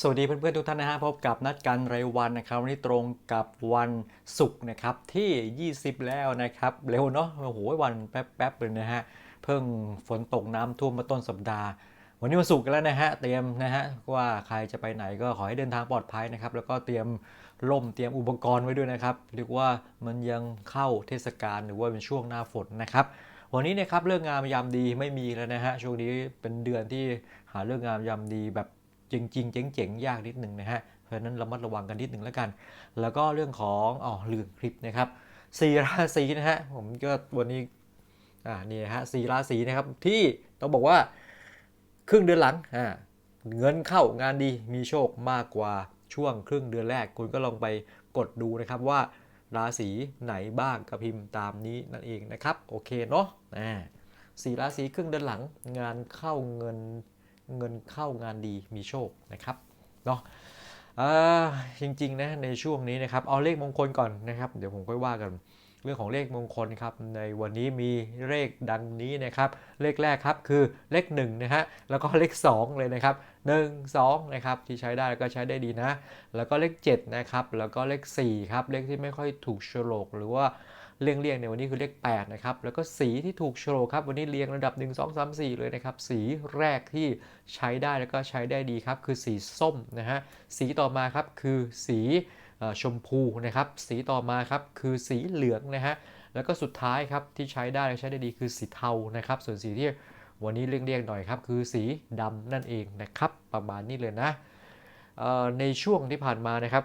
สวัสดีเพื่อนๆทุกท่านนะฮะพบกับนัดกันรายวันนะครับวันนี้ตรงกับวันศุกร์นะครับที่ 20 แล้วนะครับเร็วเนาะโอ้โหวันแป๊บๆเลยนะฮะเพิ่งฝนตกน้ำท่วมมาต้นสัปดาห์ วันนี้วันศุกร์แล้วนะฮะเตรียมนะฮะว่าใครจะไปไหนก็ขอให้เดินทางปลอดภัยนะครับแล้วก็เตรียมร่มเตรียมอุปกรณ์ไว้ด้วยนะครับเรียกว่ามันยังเข้าเทศกาลหรือว่าเป็นช่วงหน้าฝนนะครับวันนี้นะครับเรื่องงามยามดีไม่มีแล้วนะฮะช่วงนี้เป็นเดือนที่หาเรื่องงามยามดีแบบ จริง ๆ เจ๋งๆ ยากนิดหนึ่งนะฮะ เพราะนั้นระมัดระวังกันนิดหนึ่งแล้วกัน แล้วก็เรื่องของอ๋อลืมคลิปนะครับสี่ราศีนะฮะ ผมก็วันนี้อ่านี่นะฮะสี่ราศีนะครับที่ต้องบอกว่าครึ่งเดือนหลังอ่าเงินเข้างานดีมีโชคมากกว่าช่วงครึ่งเดือนแรก คุณก็ลองไปกดดูนะครับว่าราศีไหนบ้างกับพิมพ์ตามนี้นั่นเองนะครับ โอเคเนาะอ่าสี่ราศีครึ่งเดือนหลังงานเข้าเงิน เงินเข้างานดีมีโชคนะครับเนาะจริงๆนะในช่วงนี้นะครับเอาเลขมงคลก่อนนะครับ เดี๋ยวผมค่อยว่ากันเรื่องของเลขมงคลครับในวันนี้มีเลขดังนี้นะครับ เลขแรกครับคือเลข1นะฮะแล้วก็เลข 2 เลยนะครับ 1 2นะครับที่ใช้ได้แล้วก็ใช้ได้ดีนะ แล้วก็เลข7นะครับแล้วก็เลข4ครับเลขที่ไม่ค่อยถูกโฉลกหรือว่า เรียงเรียงๆในวันนี้คือเลข8นะครับ แล้วก็สีที่ถูกโฉลกครับ วันนี้เรียงระดับ 1 2 3 4 เลยนะครับ สีแรกที่ใช้ได้แล้วก็ใช้ได้ดีครับ คือสีส้มนะฮะ สีต่อมาครับคือสีชมพูนะครับ สีต่อมาครับคือสีเหลืองนะฮะ แล้วก็สุดท้ายครับที่ใช้ได้และใช้ได้ดีคือสีเทานะครับ ส่วนสีที่วันนี้เรียงๆหน่อยครับคือสีดำนั่นเองนะครับประมาณนี้เลยนะในช่วงที่ผ่านมานะครับ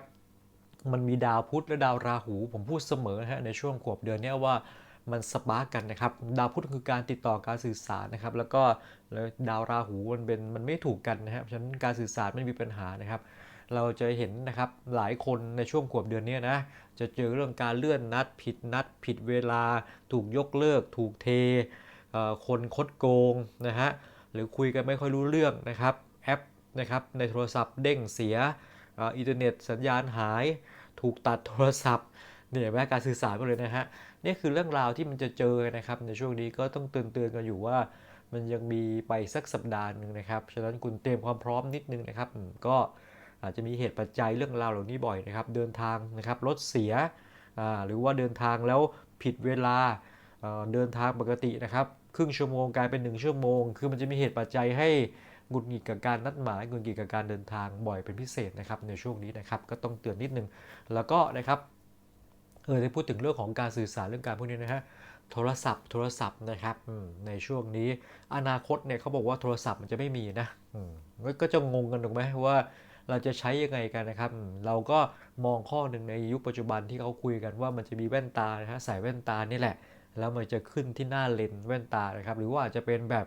มันมีดาวพุธและดาวราหูผมพูดเสมอนะฮะในช่วงขวบเดือนนี้ว่ามันสปาร์กกันนะครับ ดาวพุธคือการติดต่อการสื่อสารนะครับ แล้วก็แล้วดาวราหูมันเป็นมันไม่ถูกกันนะครับฉะนั้นการสื่อสารไม่มีปัญหานะครับ เราจะเห็นนะครับหลายคนในช่วงขวบเดือนนี้นะจะเจอเรื่องการเลื่อนนัด ผิดนัด ผิดเวลา ถูกยกเลิก ถูกเท คนคดโกงนะฮะหรือคุยกันไม่ค่อยรู้เรื่องนะครับแอปนะครับในโทรศัพท์เด้งเสียออินเทอร์เน็ตสัญญาณหาย ถูกตัดโทรศัพท์เนี่ยแม้การสื่อสารไปเลยนะฮะนี่คือเรื่องราวที่มันจะเจอนะครับ ในช่วงนี้ก็ต้องเตือนๆกันอยู่ว่า มันยังมีไปสักสัปดาห์หนึ่งนะครับฉะนั้นคุณเตรียมความพร้อมนิดนึงนะครับก็อาจจะมีเหตุปัจจัยเรื่องราวเหล่านี้บ่อยนะครับ เดินทางนะครับรถเสียหรือว่าเดินทางแล้วผิดเวลาเอ่อเดินทางปกตินะครับ ครึ่งชั่วโมงกลายเป็น 1 ชั่วโมง คือมันจะมีเหตุปัจจัยให้ หงุดหงิดกับการนัดหมายหงุดหงิดกับการเดินทางบ่อยเป็นพิเศษนะครับในช่วงนี้นะครับก็ต้องเตือนนิดนึง แล้วก็นะครับเออได้พูดถึงเรื่องของการสื่อสารเรื่องการพวกนี้นะฮะโทรศัพท์โทรศัพท์นะครับในช่วงนี้อนาคตเนี่ยเขาบอกว่าโทรศัพท์มันจะไม่มีนะก็จะงงกันถูกไหมว่าเราจะใช้ยังไงกันนะครับ เราก็มองข้อหนึ่งในยุคปัจจุบันที่เขาคุยกันว่ามันจะมีแว่นตานะฮะใส่แว่นตานี่แหละ แล้วมันจะขึ้นที่หน้าเลนส์แว่นตานะครับ หรือว่าอาจจะเป็นแบบ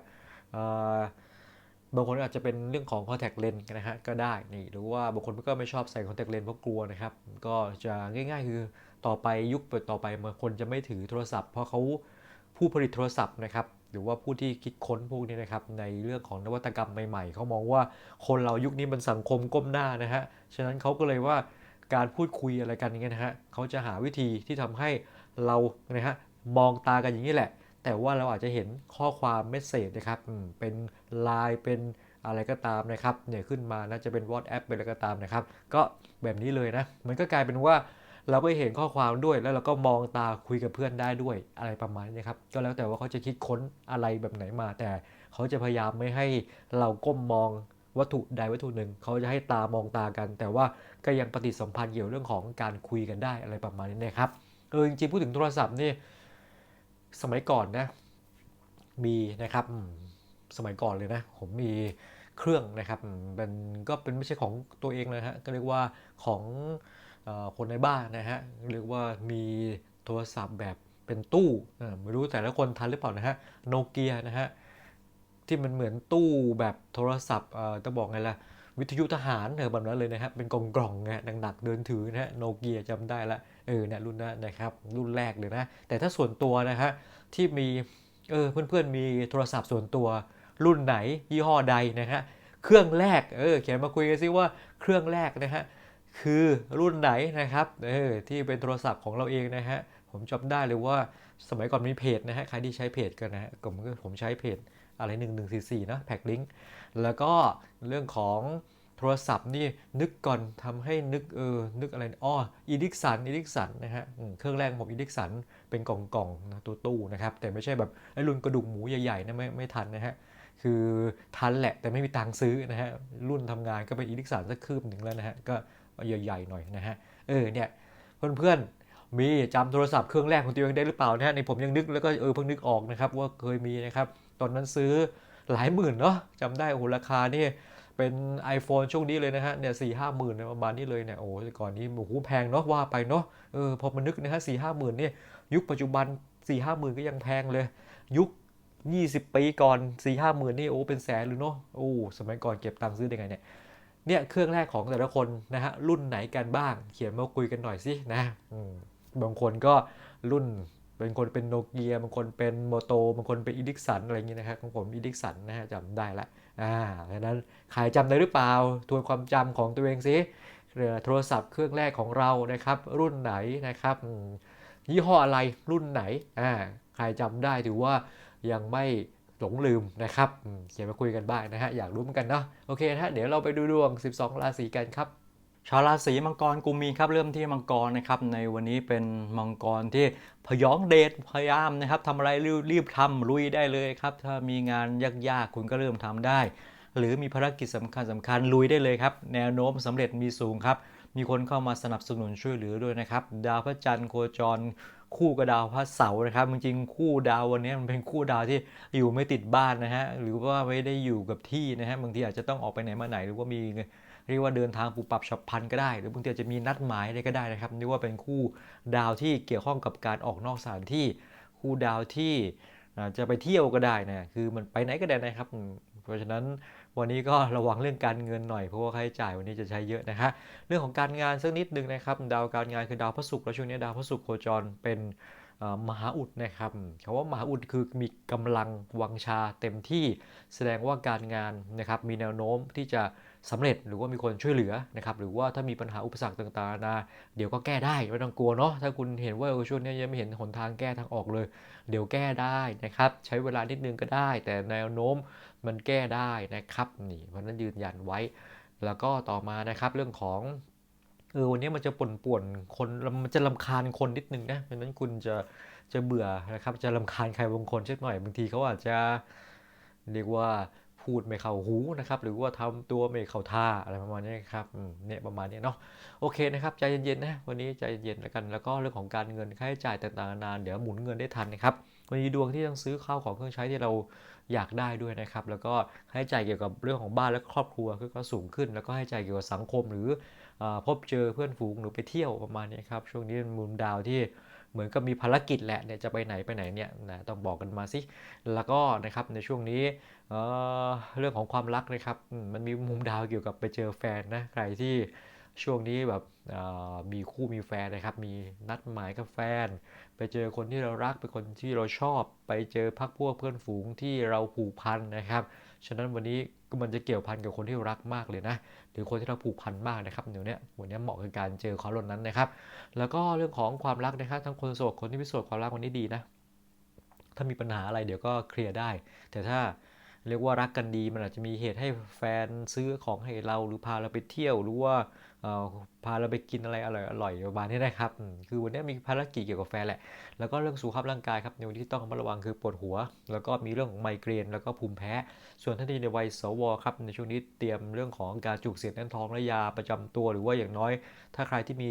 บางคนอาจจะเป็นเรื่องของ contact lens นะฮะก็ได้นี่หรือว่าบางคนก็ไม่ชอบใส่ contact lens เพราะกลัวนะครับ ก็จะง่ายๆ คือต่อไปยุคต่อไปบางคนจะไม่ถือโทรศัพท์ เพราะเขาผู้ผลิตโทรศัพท์นะครับหรือว่าผู้ที่คิดค้นพวกนี้นะครับในเรื่องของนวัตกรรมใหม่ๆ เขามองว่าคนเรายุคนี้มันสังคมก้มหน้านะฮะฉะนั้นเขาก็เลยว่าการพูดคุยอะไรกันอย่างเงี้ยนะฮะเขาจะหาวิธีที่ทำให้เรานะฮะมองตากันอย่างนี้แหละ แต่ว่าเราอาจจะเห็นข้อความเมสเซจนะครับเป็นไลน์เป็นอะไรก็ตามนะครับเนี่ยขึ้นมาน่าจะเป็น WhatsApp เป็นอะไรก็ตามนะครับ ก็แบบนี้เลยนะมันก็กลายเป็นว่าเราก็เห็นข้อความด้วยแล้วเราก็มองตาคุยกับเพื่อนได้ด้วยอะไรประมาณนี้นะครับก็แล้วแต่ว่าเขาจะคิดค้นอะไรแบบไหนมา แต่เขาจะพยายามไม่ให้เราก้มมองวัตถุใดวัตถุหนึ่ง เขาจะให้ตามองตากัน แต่ว่าก็ยังปฏิสัมพันธ์เกี่ยวเรื่องของการคุยกันได้อะไรประมาณนี้นะครับเออจริงๆพูดถึงโทรศัพท์นี่ สมัยก่อนนะ มีนะครับสมัยก่อนเลยนะ ผมมีเครื่องนะครับมเป็นก็เป็นไม่ใช่ของตัวเองเลยฮะก็เรียกว่าของอคนในบ้านนะฮะเรียกว่ามีโทรศัพท์แบบเป็นตู้ไม่รู้แต่ละคนทันหรือเปล่านะฮะโนเกียนะฮะที่มันเหมือนตู้แบบโทรศัพท์จะบอกไงล่ะ วิทยุทหารเออแบบนั้นเลยนะครับ เป็นกล่องกล่องๆไงหนักๆเดินถือนะฮะโนเกียจำได้ละเออเนี่ยรุ่นนั้นนะครับรุ่นแรกเลยนะ แต่ถ้าส่วนตัวนะฮะที่มีเออเพื่อนๆมีโทรศัพท์ส่วนตัวรุ่นไหนยี่ห้อใดนะฮะเครื่องแรกเออเขียนมาคุยกันซิว่าเครื่องแรกนะฮะคือรุ่นไหนนะครับเออที่เป็นโทรศัพท์ของเราเองนะฮะผมจำได้เลยว่าสมัยก่อนมีเพจนะฮะใครที่ใช้เพจกันนะฮะผมก็ผมใช้เพจ อะไร 1144นะแพ็กลิงก์แล้วก็เรื่องของโทรศัพท์นี่นึกก่อนทำให้นึกเออนึกอะไรอ้ออีดิกสันอีดิกสันนะฮะเครื่องแรกผมอีดิกสันเป็นกล่องๆนะตัวตู้นะครับแต่ไม่ใช่แบบไอ้รุ่นกระดูกหมูใหญ่ๆนะไม่ไม่ทันนะฮะคือทันแหละแต่ไม่มีตังค์ซื้อนะฮะรุ่นทำงานก็เป็นอีดิกสันสักคืบหนึ่งแล้วนะฮะก็ใหญ่ๆหน่อยนะฮะเออเนี่ยเพื่อนๆมีจำโทรศัพท์เครื่องแรกของตัวเองได้หรือเปล่านะฮะในผมยังนึกแล้วก็เออเพิ่งนึกออกนะครับว่าเคยมีนะครับ ตอนนั้นซื้อหลายหมื่นเนาะจำได้โอ้โหราคานี่เป็น iPhone ช่วงนี้เลยนะฮะเนี่ยสี่ห้าหมื่นประมาณนี้เลยเนี่ยโอ้โหก่อนนี้โอ้โหแพงเนาะว่าไปเนาะเออพอมานึกนะฮะสี่ห้าหมื่นเนี่ยยุคปัจจุบันสี่ห้าหมื่นก็ยังแพงเลย ยุค 20 ปีก่อน4 5หมื่นนี่โอ้เป็นแสนเลยเนาะโอ้สมัยก่อนเก็บตังค์ซื้อได้ไงเนี่ยเนี่ยเครื่องแรกของแต่ละคนนะฮะรุ่นไหนกันบ้าง เขียนมาคุยกันหน่อยสินะบางคนก็รุ่น เป็นคนเป็นโนเกียบางคนเป็นโมโตบางคนเป็นอีดิกสันอะไรอย่างเงี้ยนะครับของผมอีดิกสันนะฮะจำได้ละอ่าดังนั้นใครจำได้หรือเปล่าทวนความจำของตัวเองสิเรือโทรศัพท์เครื่องแรกของเรานะครับ รุ่นไหนนะครับยี่ห้ออะไรรุ่นไหนอ่าใครจำได้ถือว่ายังไม่หลงลืมนะครับเขียนมาคุยกันบ้างนะฮะอยากรู้เหมือนกันเนาะโอเคนะฮะเดี๋ยวเราไปดูดวง 12 ราศีกันครับ ชาวราศีมังกรกุมีครับเริ่มที่มังกรนะครับในวันนี้เป็นมังกรที่พยองเดชพยายามนะครับทำอะไรรีบรีบทำลุยได้เลยครับ ถ้ามีงานยากๆคุณก็เริ่มทำได้ หรือมีภารกิจสำคัญสำคัญลุยได้เลยครับแนวโน้มสำเร็จมีสูงครับ มีคนเข้ามาสนับสนุนช่วยเหลือด้วยนะครับ ดาวพระจันทร์โคจรคู่กับดาวพระเสาร์นะครับจริงๆคู่ดาววันนี้มันเป็นคู่ดาวที่อยู่ไม่ติดบ้านนะฮะหรือว่าไม่ได้อยู่กับที่นะฮะบางทีอาจจะต้องออกไปไหนมาไหนหรือว่ามี เรียกว่าเดินทางปุบปับฉับพันก็ได้ หรือบางทีอาจจะมีนัดหมายอะไรก็ได้นะครับเรียกว่าเป็นคู่ดาวที่เกี่ยวข้องกับการออกนอกสถานที่ คู่ดาวที่จะไปเที่ยวก็ได้นะคือมันไปไหนก็ได้นะครับ เพราะฉะนั้นวันนี้ก็ระวังเรื่องการเงินหน่อยเพราะว่าค่าใช้จ่ายวันนี้จะใช้เยอะนะฮะเรื่องของการงานสักนิดหนึ่งนะครับ ดาวการงานคือดาวพระศุกร์แล้วช่วงนี้ดาวพระศุกร์โคจรเป็นมหาอุดนะครับคำว่ามหาอุดคือมีกำลังวังชาเต็มที่แสดงว่าการงานนะครับมีแนวโน้มที่จะ สำเร็จหรือว่ามีคนช่วยเหลือนะครับหรือว่าถ้ามีปัญหาอุปสรรคต่างๆนานาเดี๋ยวก็แก้ได้ไม่ต้องกลัวเนาะถ้าคุณเห็นว่าช่วงนี้ยังไม่เห็นหนทางแก้ทางออกเลย เดี๋ยวแก้ได้นะครับใช้เวลานิดนึงก็ได้ แต่แนวโน้มมันแก้ได้นะครับนี่เพราะนั้นยืนยันไว้ แล้วก็ต่อมานะครับเรื่องของเออวันนี้มันจะป่นป่วนคนมันจะรำคาญคนนิดนึงนะเพราะนั้นคุณจะจะเบื่อนะครับจะรำคาญใครบางคนสักหน่อยบางทีเขาอาจจะเรียกว่า พูดไม่เข้าหูนะครับ หรือว่าทำตัวไม่เข้าท่าอะไรประมาณนี้ครับเนี่ยประมาณนี้เนาะโอเคนะครับใจเย็นๆนะวันนี้ใจเย็นแล้วกันแล้วก็เรื่องของการเงินค่าใช้จ่ายต่างๆนานาเดี๋ยวหมุนเงินได้ทันนะครับวันนี้ดวงที่ต้องซื้อข้าวของเครื่องใช้ที่เราอยากได้ด้วยนะครับ แล้วก็ค่าใช้จ่ายเกี่ยวกับเรื่องของบ้านและครอบครัวก็สูงขึ้น แล้วก็ให้จ่ายเกี่ยวกับสังคม หรืออพบเจอเพื่อนฝูงหรือไปเที่ยวประมาณนี้ครับช่วงนี้เป็นมุมดาวที่ เหมือนกับมีภารกิจแหละเนี่ยจะไปไหนไปไหนเนี่ยนะต้องบอกกันมาสิ แล้วก็นะครับในช่วงนี้เเรื่องของความรักนะครับมันมีมุมดาวเกี่ยวกับไปเจอแฟนนะใครที่ช่วงนี้แบบมีคู่มีแฟนนะครับ มีนัดหมายกับแฟน ไปเจอคนที่เรารักเป็นคนที่เราชอบ ไปเจอพักพวกเพื่อนฝูงที่เราผูกพันนะครับ ฉะนั้นวันนี้มันจะเกี่ยวพันกับคนที่รักมากเลยนะ หรือคนที่เราผูกพันมากนะครับเดี๋ยวนี้วันนี้เหมาะกับการเจอเขาเหล่านั้นนะครับ แล้วก็เรื่องของความรักนะครับ ทั้งคนโสดคนที่ไม่โสดความรักวันนี้ดีนะ ถ้ามีปัญหาอะไรเดี๋ยวก็เคลียร์ได้ แต่ถ้าเรียกว่ารักกันดีมันอาจจะมีเหตุให้แฟนซื้อของให้เราหรือพาเราไปเที่ยวหรือว่า พาเราไปกินอะไรอร่อยอร่อยประมาณนี้นะครับ คือวันนี้มีภารกิจเกี่ยวกับแฟนแหละ แล้วก็เรื่องสุขภาพร่างกายครับในวันที่ต้องระมัดระวังคือปวดหัว แล้วก็มีเรื่องของไมเกรน แล้วก็ภูมิแพ้ ส่วนท่านที่ในวัยสวครับในช่วงนี้เตรียมเรื่องของการจุกเสียดแน่นท้องและยาประจำตัว หรือว่าอย่างน้อย ถ้าใครที่มี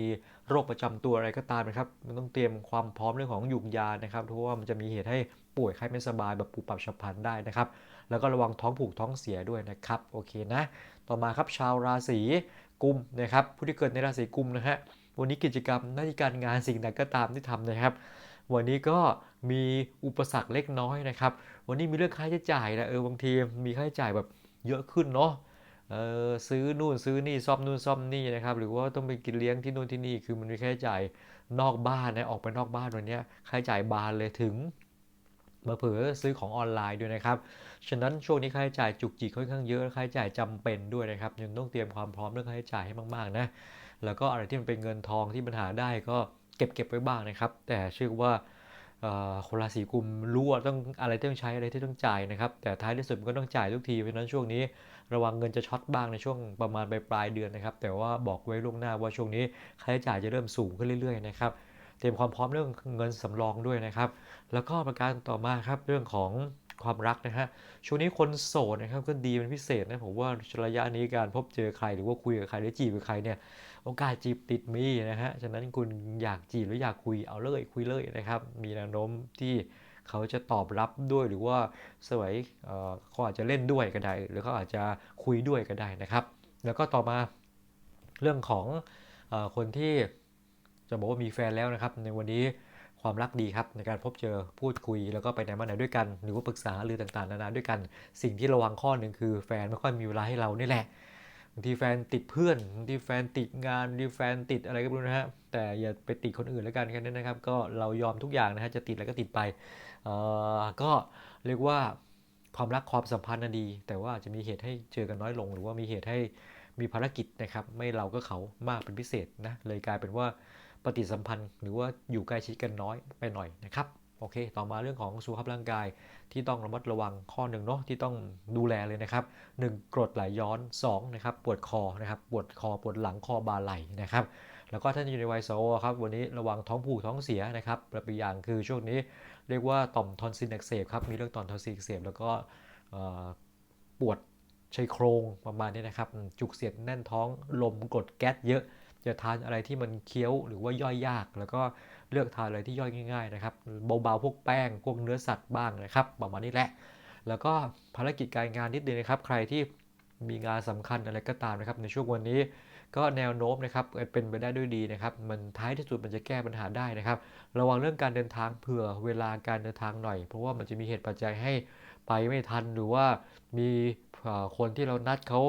โรคประจำตัวอะไรก็ตามนะครับ มันต้องเตรียมความพร้อมเรื่องของยุงยานะครับ เพราะว่ามันจะมีเหตุให้ป่วยไข้ไม่สบายแบบปุบปับฉับพลันได้นะครับ แล้วก็ระวังท้องผูกท้องเสียด้วยนะครับ โอเคนะ ต่อมาครับชาวราศี กุมนะครับผู้ที่เกิดในราศีกุมนะฮะวันนี้กิจกรรมหน้าที่การงานสิ่งใดก็ตามที่ทำนะครับ วันนี้ก็มีอุปสรรคเล็กน้อยนะครับ วันนี้มีเรื่องค่าใช้จ่ายนะเออบางทีมีค่าใช้จ่ายแบบเยอะขึ้นเนาะเออซื้อนู่นซื้อนี่ซ่อมนู่นซ่อมนี่นะครับหรือว่าต้องไปกินเลี้ยงที่นู่นที่นี่คือมันมีค่าใช้จ่ายนอกบ้านนะออกไปนอกบ้านวันนี้ค่าใช้จ่ายบานเลยถึง มาเผลอซื้อของออนไลน์ด้วยนะครับ ฉะนั้นช่วงนี้ค่าใช้จ่ายจุกจิกค่อนข้างเยอะค่าใช้จ่ายจำเป็นด้วยนะครับยังต้องเตรียมความพร้อมเรื่องค่าใช้จ่ายให้มากๆนะ แล้วก็อะไรที่มันเป็นเงินทองที่ปัญหาได้ก็เก็บเก็บไว้บ้างนะครับ แต่เชื่อว่าคนราศีกุมรู้ว่าต้องอะไรที่ต้องใช้อะไรที่ต้องจ่ายนะครับ แต่ท้ายที่สุดมันก็ต้องจ่ายทุกที เพราะฉะนั้นช่วงนี้ระวังเงินจะช็อตบ้างในช่วงประมาณปลายปลายเดือนนะครับ แต่ว่าบอกไว้ล่วงหน้าว่าช่วงนี้ค่าใช้จ่ายจะเริ่มสูงขึ้นเรื่อยๆนะครับ เตรียมความพร้อมเรื่องเงินสำรองด้วยนะครับ แล้วก็ประการต่อมาครับเรื่องของความรักนะฮะช่วงนี้คนโสดนะครับก็ดีเป็นพิเศษนะผมว่าระยะนี้การพบเจอใครหรือว่าคุยกับใครหรือจีบกับใครเนี่ยโอกาสจีบติดมีนะฮะฉะนั้นคุณอยากจีบหรืออยากคุยเอาเลยคุยเลยนะครับ มีแนวโน้มที่เขาจะตอบรับด้วยหรือว่าสวยเเขาอาจจะเล่นด้วยก็ได้ หรือเขาอาจจะคุยด้วยก็ได้นะครับ แล้วก็ต่อมาเรื่องของอคนที่ จะบอกว่ามีแฟนแล้วนะครับ ในวันนี้ความรักดีครับ ในการพบเจอพูดคุยแล้วก็ไปไหนมาไหนด้วยกัน หรือว่าปรึกษาหรือต่างๆนานาด้วยกัน สิ่งที่ระวังข้อหนึ่งคือแฟนไม่ค่อยมีเวลาให้เรานี่แหละบางทีแฟนติดเพื่อนบางทีแฟนติดงานบางทีแฟนติดอะไรก็ไม่รู้นะฮะแต่อย่าไปติดคนอื่นแล้วกันแค่นั้นนะครับ ก็เรายอมทุกอย่างนะฮะจะติดอะไรก็ติดไปเอ่อก็เรียกว่าความรักความสัมพันธ์น่ะดี แต่ว่าอาจจะมีเหตุให้เจอกันน้อยลง หรือว่ามีเหตุให้มีภารกิจนะครับ ไม่เราก็เขามากเป็นพิเศษนะเลยกลายเป็นว่า ปฏิสัมพันธ์ หรือว่าอยู่ใกล้ชิดกันน้อยไปหน่อยนะครับโอเค ต่อมาเรื่องของสุขภาพร่างกายที่ต้องระมัดระวังข้อหนึ่งเนาะที่ต้องดูแลเลยนะครับ 1. กรดไหลย้อน2นะครับปวดคอนะครับปวดคอปวดหลังคอบาไหล่นะครับแล้วก็ท่านอยู่ในวัยโซครับวันนี้ระวังท้องผูกท้องเสียนะครับประปีอย่างคือช่วงนี้เรียกว่าต่อมทอนซิลอักเสบครับมีเรื่องต่อมทอนซิลอักเสบแล้วก็ปวดชายโครงประมาณนี้นะครับจุกเสียดแน่นท้องลมกดแก๊สเยอะ จะทานอะไรที่มันเคี้ยวหรือว่าย่อยยาก แล้วก็เลือกทานอะไรที่ย่อยง่ายๆนะครับเบาๆพวกแป้งพวกเนื้อสัตว์บ้างนะครับประมาณนี้แหละ แล้วก็ภารกิจการงานนิดนึงนะครับ ใครที่มีงานสำคัญอะไรก็ตามนะครับ ในช่วงวันนี้ก็แนวโน้มนะครับเป็นไปได้ด้วยดีนะครับ มันท้ายที่สุดมันจะแก้ปัญหาได้นะครับ ระวังเรื่องการเดินทางเผื่อเวลาการเดินทางหน่อย เพราะว่ามันจะมีเหตุปัจจัยให้ไปไม่ทันหรือว่ามีคนที่เรานัดเขา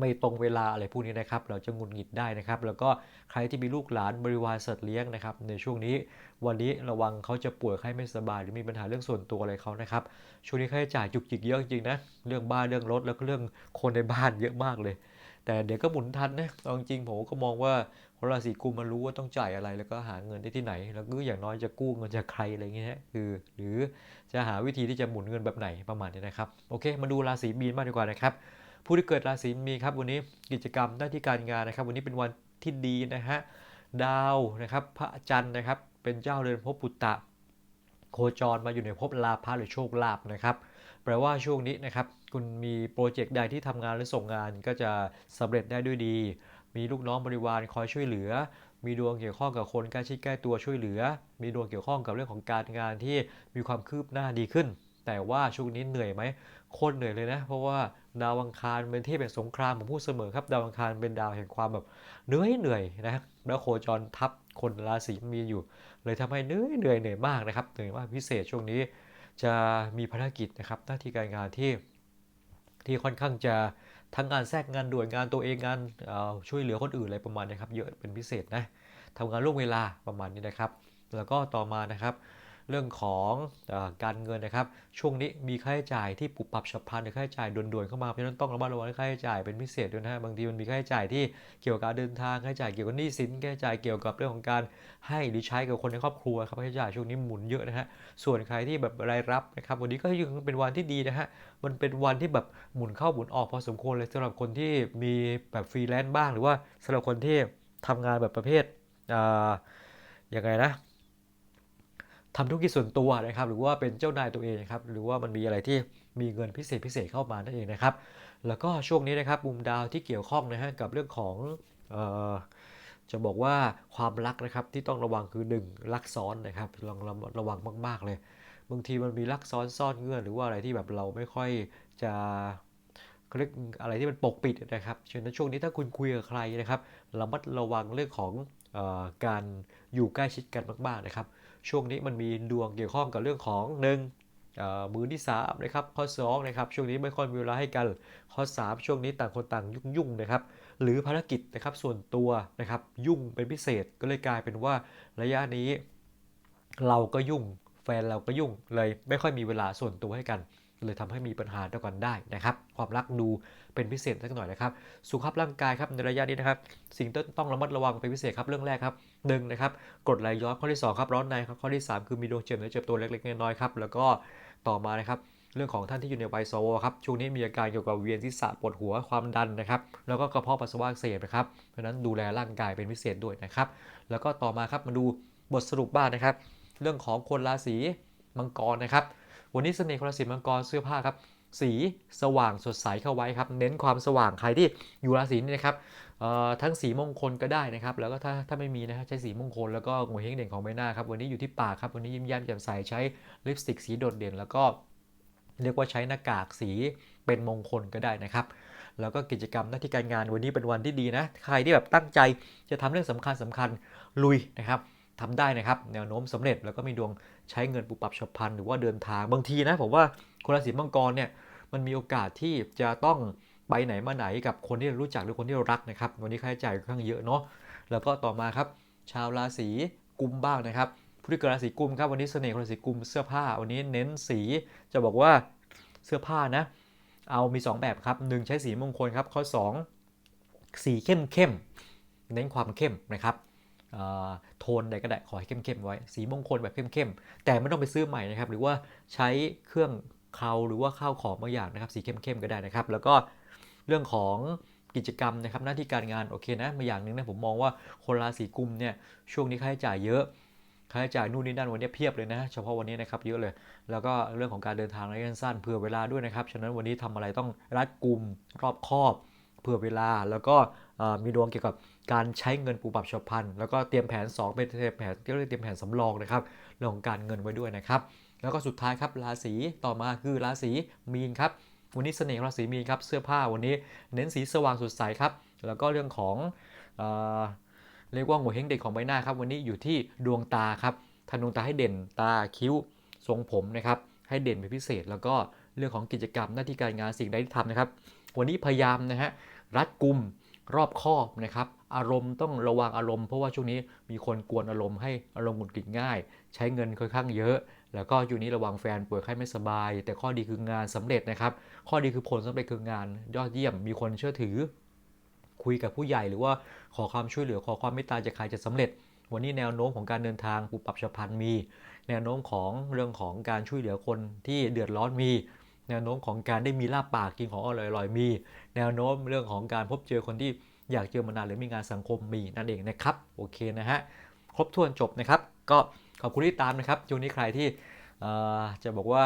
ไม่ตรงเวลาอะไรพวกนี้นะครับ เราจะงุดหงิดได้นะครับ แล้วก็ใครที่มีลูกหลานบริวารสัตว์เลี้ยงนะครับ ในช่วงนี้วันนี้ระวังเขาจะป่วยไข้ไม่สบายหรือมีปัญหาเรื่องส่วนตัวอะไรเขานะครับ ช่วงนี้ค่าใช้จ่ายจุกจิกเยอะจริงนะ เรื่องบ้านเรื่องรถแล้วก็เรื่องคนในบ้านเยอะมากเลย แต่เดี๋ยวก็หมุนทันนะเอาจริงๆผมก็มองว่าคนราศีกุมมันรู้ว่าต้องจ่ายอะไรแล้วก็หาเงินได้ที่ไหน แล้วก็อย่างน้อยจะกู้เงินจากใครอะไรเงี้ยคือ หรือจะหาวิธีที่จะหมุนเงินแบบไหนประมาณนี้นะครับ โอเค มาดูราศีมีนมากดีกว่านะครับ ผู้ที่เกิดราศีมีครับวันนี้กิจกรรมหน้าที่การงานนะครับ วันนี้เป็นวันที่ดีนะฮะดาวนะครับพระจันทร์นะครับ เป็นเจ้าเรือนภพปุตตะ โคจรมาอยู่ในภพลาภะหรือโชคลาภนะครับแปลว่าช่วงนี้นะครับ คุณมีโปรเจกต์ใดที่ทำงานหรือส่งงานก็จะสำเร็จได้ด้วยดี มีลูกน้องบริวารคอยช่วยเหลือ มีดวงเกี่ยวข้องกับคนใกล้ชิดใกล้ตัวช่วยเหลือ มีดวงเกี่ยวข้องกับเรื่องของการงานที่มีความคืบหน้าดีขึ้น แต่ว่าช่วงนี้เหนื่อยไหมโคตรเหนื่อยเลยนะ เพราะว่า ดาวอังคารเป็นเทพแห่งสงครามผมพูดเสมอครับ ดาวอังคารเป็นดาวแห่งความแบบเหนื่อยเหนื่อยนะแล้วโคจรทับคนราศีมีนอยู่ เลยทำให้เหนื่อยเหนื่อยเหนื่อยมากนะครับเหนื่อยมากพิเศษช่วงนี้จะมีภารกิจนะครับหน้าที่การงานที่ที่ค่อนข้างจะทั้งงานแทรกงานด่วนงานตัวเองงานช่วยเหลือคนอื่นอะไรประมาณนี้ครับเยอะเป็นพิเศษนะทำงานล่วงเวลาประมาณนี้นะครับ แล้วก็ต่อมานะครับ เรื่องของอการเงินนะครับ ช่วงนี้มีค่าใช้จ่ายที่ปรับปรับฉับพลันหรือค่าใช้จ่ายด่วนๆเข้ามาเพราะฉะนั้นต้องระมัดระวังค่าใช้จ่ายเป็นพิเศษด้วยนะฮะบางทีมันมีค่าใช้จ่ายที่เกี่ยวกับการเดินทางค่าใช้จ่ายเกี่ยวกับหนี้สินค่าใช้จ่ายเกี่ยวกับเรื่องของการให้หรือใช้กับคนในครอบครัวครับค่าใช้จ่ายช่วงนี้หมุนเยอะนะฮะส่วนใครที่แบบรายรับนะครับวันนี้ก็ยังเป็นวันที่ดีนะฮะมันเป็นวันที่แบบหมุนเข้าหมุนออกพอสมควรเลยสำหรับคนที่มีแบบฟรีแลนซ์บ้าง หรือว่าสำหรับคนที่ทำงานแบบประเภทอ่ายังไงนะ ทำธุรกิจส่วนตัวนะครับ หรือว่าเป็นเจ้านายตัวเองนะครับ หรือว่ามันมีอะไรที่มีเงินพิเศษพิเศษเข้ามานั่นเองนะครับ แล้วก็ช่วงนี้นะครับมุมดาวที่เกี่ยวข้องนะฮะกับเรื่องของจะบอกว่าความรักนะครับที่ต้องระวังคือหนึ่งรักซ้อนนะครับลองระมัดระวังมาก ๆ เลย บางทีมันมีรักซ้อนซ่อนเงื่อนหรือว่าอะไรที่แบบเราไม่ค่อยจะเขาเรียกอะไรที่มันปกปิดนะครับฉะนั้นช่วงนี้ถ้าคุณคุยกับใครนะครับระมัดระวังเรื่องของอการอยู่ใกล้ชิดกันมาก ๆ นะครับ ช่วงนี้มันมีดวงเกี่ยวข้องกับเรื่องของหนึ่งมือที่3นะครับข้อ2นะครับช่วงนี้ไม่ค่อยมีเวลาให้กันข้อ 3 ช่วงนี้ต่างคนต่างยุ่งๆนะครับหรือภารกิจนะครับส่วนตัวนะครับยุ่งเป็นพิเศษก็เลยกลายเป็นว่าระยะนี้ เราก็ยุ่งแฟนเราก็ยุ่งเลยไม่ค่อยมีเวลาส่วนตัวให้กัน เลยทำให้มีปัญหาต่อกันได้นะครับ ความรักดูเป็นพิเศษสักหน่อยนะครับ สุขภาพร่างกายครับในระยะนี้นะครับ สิ่งที่ต้องระมัดระวังเป็นพิเศษครับเรื่องแรกครับหนึ่งนะครับกดไหลย้อนข้อที่สองครับร้อนในครับข้อที่สามคือมีดวงเจ็บเนื้อเจ็บตัวเล็กๆน้อยๆครับแล้วก็ต่อมานะครับเรื่องของท่านที่อยู่ในวัยสวครับช่วงนี้มีอาการเกี่ยวกับเวียนศีรษะปวดหัวความดันนะครับแล้วก็กระเพาะปัสสาวะเสบนะครับเพราะฉะนั้นดูแลร่างกายเป็นพิเศษด้วยนะครับแล้วก็ต่อมาครับมาดูบทสรุปบ้างนะครับ เรื่องของคนราศีมังกรนะครับ วันนี้เสน่ห์ราศีมังกรเสื้อผ้าครับสีสว่างสดใสเข้าไว้ครับ เน้นความสว่างใครที่อยู่ราศีนี้นะครับทั้งสีมงคลก็ได้นะครับ แล้วก็ถ้าถ้าไม่มีนะครับใช้สีมงคลแล้วก็หัวเฮงเด่นของใบหน้าครับวันนี้อยู่ที่ปากครับวันนี้ยิ้มแย้มแจ่มใสใช้ลิปสติกสีโดดเด่น แล้วก็เรียกว่าใช้หน้ากากสีเป็นมงคลก็ได้นะครับ แล้วก็กิจกรรมหน้าที่การงานวันนี้เป็นวันที่ดีนะใครที่แบบตั้งใจจะทำเรื่องสำคัญสำคัญลุยนะครับทำได้นะครับ แนวโน้มสำเร็จแล้วก็มีดวง ใช้เงินปุบปับฉับพลันหรือว่าเดินทางบางทีนะผมว่าคนราศีมังกรเนี่ยมันมีโอกาสที่จะต้องไปไหนมาไหนกับคนที่เรารู้จักหรือคนที่เรารักนะครับวันนี้ค่าใช้จ่ายค่อนข้างเยอะเนาะแล้วก็ต่อมาครับ ชาวราศีกุมบ้างนะครับผู้ที่เกิดราศีกุมครับวันนี้เสน่ห์ของราศีกุมเสื้อผ้าวันนี้เน้นสีจะบอกว่าเสื้อผ้านะ เอามี 2 แบบครับหนึ่งใช้สีมงคลครับข้อ 2 สีเข้มเข้มเน้นความเข้มนะครับ โทนใดก็ได้ขอให้เข้มๆไว้ สีมงคลแบบเข้มๆแต่ไม่ต้องไปซื้อใหม่นะครับ หรือว่าใช้เครื่องเคาหรือว่าข้าวของบางอย่างนะครับ สีเข้มๆก็ได้นะครับ แล้วก็เรื่องของกิจกรรมนะครับหน้าที่การงานโอเคนะมาอย่างหนึ่งนะผมมองว่าคนราศีกุมเนี่ยช่วงนี้ค่าใช้จ่ายเยอะค่าใช้จ่ายนู่นนี่นั่นวันนี้เพียบเลยนะเฉพาะวันนี้นะครับเยอะเลย แล้วก็เรื่องของการเดินทางระยะสั้นเผื่อเวลาด้วยนะครับฉะนั้นวันนี้ทำอะไรต้องรัดกุมรอบคอบเผื่อเวลาแล้วก็มีดวงเกี่ยวกับ การใช้เงินปูปรับฉับพลันแล้วก็เตรียมแผน 2 เป็นเตรียมแผนที่เรียกเตรียมแผนสำรองนะครับเรื่องของการเงินไว้ด้วยนะครับ แล้วก็สุดท้ายครับราศีต่อมาคือราศีมีนครับวันนี้เสน่ห์ของราศีมีนครับเสื้อผ้าวันนี้เน้นสีสว่างสดใสครับแล้วก็เรื่องของเอเรียกว่าหัวเฮงเด่นของใบหน้าครับวันนี้อยู่ที่ดวงตาครับทำดวงตาให้เด่นตาคิ้วทรงผมนะครับให้เด่นเป็นพิเศษ แล้วก็เรื่องของกิจกรรมหน้าที่การงานสิ่งใดที่ทำนะครับ วันนี้พยายามนะฮะรัดกุมรอบคอบนะครับ อารมณ์ต้องระวังอารมณ์เพราะว่าช่วงนี้มีคนกวนอารมณ์ให้อารมณ์หงุดหงิดง่าย ใช้เงินค่อนข้างเยอะ แล้วก็อยู่นี้ระวังแฟนป่วยไข้ไม่สบาย แต่ข้อดีคืองานสำเร็จนะครับ ข้อดีคือผลสำเร็จคืองานยอดเยี่ยมมีคนเชื่อถือ คุยกับผู้ใหญ่หรือว่าขอความช่วยเหลือขอความเมตตาจากใครจะสำเร็จ วันนี้แนวโน้มของการเดินทางปุบปับฉับพลันมี แนวโน้มของเรื่องของการช่วยเหลือคนที่เดือดร้อนมีแนวโน้มของการได้มีลาบปากกินของอร่อยๆมี แนวโน้มเรื่องของการพบเจอคนที่ อยากเจอมานานหรือมีงานสังคมมีนั่นเองนะครับโอเคนะฮะครบถ้วนจบนะครับ ก็ขอบคุณที่ตามนะครับช่วงนี้ใครที่จะบอกว่า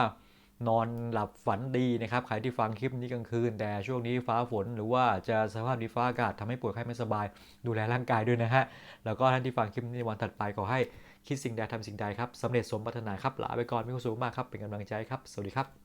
นอนหลับฝันดีนะครับใครที่ฟังคลิปนี้กลางคืน แต่ช่วงนี้ฟ้าฝนหรือว่าจะสภาพดินฟ้าอากาศทำให้ป่วยไข้ไม่สบาย ดูแลร่างกายด้วยนะฮะแล้วก็ท่านที่ฟังคลิปนี้วันถัดไปขอให้คิดสิ่งใดทำสิ่งใดครับสำเร็จสมปรารถนาครับลาไปก่อนมีความสุขมากครับเป็นกำลังใจครับ สวัสดีครับ